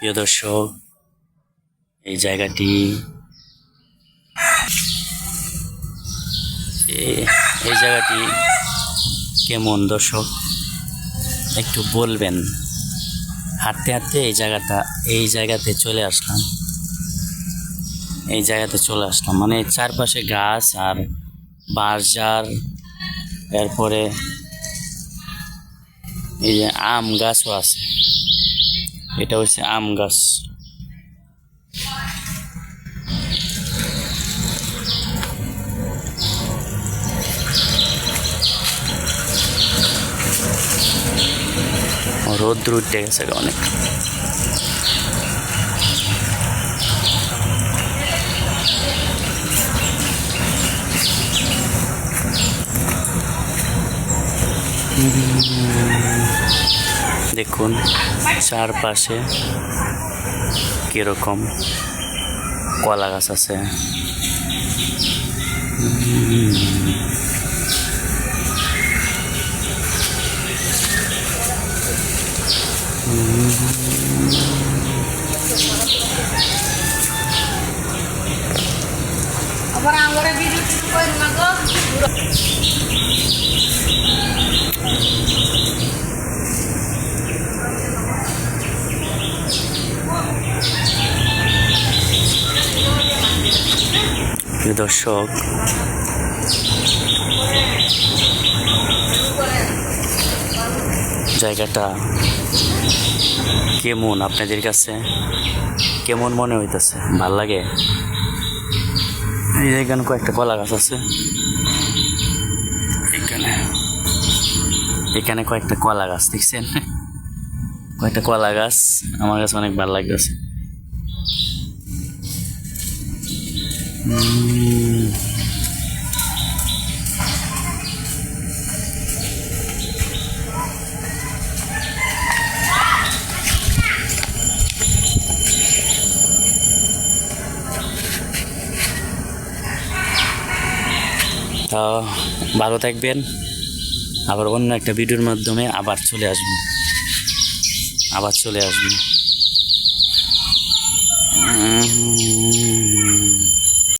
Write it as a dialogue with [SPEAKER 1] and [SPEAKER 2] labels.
[SPEAKER 1] প্রিয় দর্শক, এই জায়গাটি এই জায়গাটি কেমন দর্শক? একটু বলবেন। হাঁটতে হাঁটতে এই জায়গাটা, এই জায়গাতে চলে আসলাম। এই জায়গাতে চলে আসলাম। মানে চারপাশে গাছ আর বাঁশঝাড় এরপরে এই যে আম গাছও আছে। এটা হচ্ছে আম গাছ। রোদ্র উঠে গেছে অনেক। দেখুন চারপাশে কীরকম কলা গাছ আছে।
[SPEAKER 2] আবার আঙুরে ভিডিও শুরু করেন
[SPEAKER 1] প্রিয় দর্শক। জায়গাটা কেমন আপনাদের কাছে? কেমন মনে হইতেছে? ভালো লাগে? এই এখানে কয়েকটা কলা গাছ আছে। এখানে। এখানে কয়েকটা কলা গাছ, দেখছেন? কয়েকটা কলা গাছ, আমার কাছে অনেক ভালো লাগতেছে। তা ভালো থাকবেন। আবার অন্য একটা ভিডিওর মাধ্যমে আবার চলে আসবেন আবার চলে আসবেন